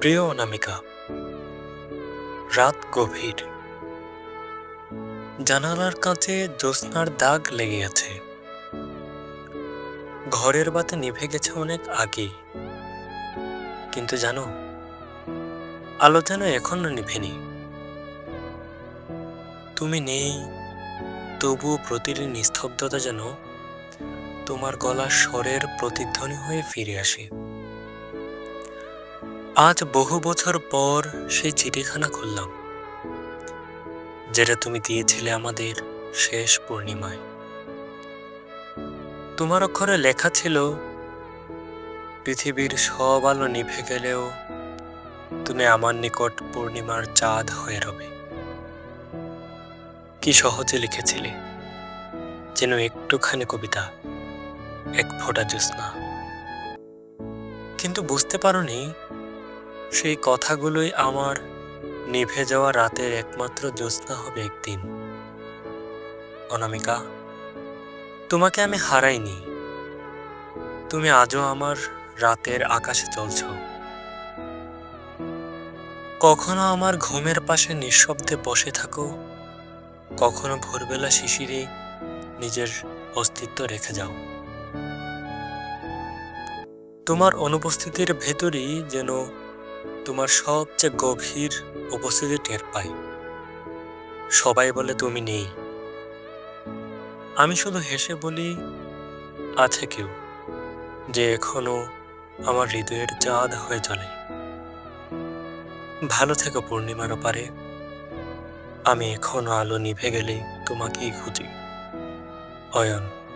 প্রিয় অনামিকা, রাত গভীর। জানালার কাছে জ্যোৎস্নার দাগ লেগে আছে। ঘরের বাতে নিভে গেছে অনেক আগে কিন্তু জানো, আলো যেন এখনও নিভেনি। তুমি নেই, তবুও প্রতিটি নিস্তব্ধতা যেন তোমার গলার স্বরের প্রতিধ্বনি হয়ে ফিরে আসে। আজ বহু বছর পর সেই চিঠিখানা খুললাম, যেটা তুমি দিয়েছিলে আমাদের শেষ পূর্ণিমায়। তোমার অক্ষরে লেখা ছিল, পৃথিবীর সব আলো নিভে গেলেও তুমি আমার নিকট পূর্ণিমার চাঁদ হয়ে রবে। কি সহজে লিখেছিলে, যেন একটুখানি কবিতা, এক ফোঁটা জ্যোৎস্না। কিন্তু বুঝতে পারোনি সেই কথাগুলোই আমার নিভে যাওয়া রাতের একমাত্র জ্যোৎস্না হবে একদিন। অনামিকা, তোমাকে আমি হারাইনি। তুমি আজও আমার রাতের আকাশে চলছ। কখনো আমার ঘুমের পাশে নিঃশব্দে বসে থাকো। কখনো ভোরবেলা শিশিরে নিজের অস্তিত্ব রেখে যাও। তোমার অনুপস্থিতির ভেতরই যেন তোমার সবচেয়ে গভীর উপস্থিতি টের পাই। সবাই বলে, তুমি নেই। আমি শুধু হেসে বলি, আছে কেউ যে এখনও আমার হৃদয়ের চাঁদ হয়ে চলে। ভালো থেকো পূর্ণিমার পারে আমি এখনও আলো নিভে গেলে তোমাকেই খুঁজি। অয়ন।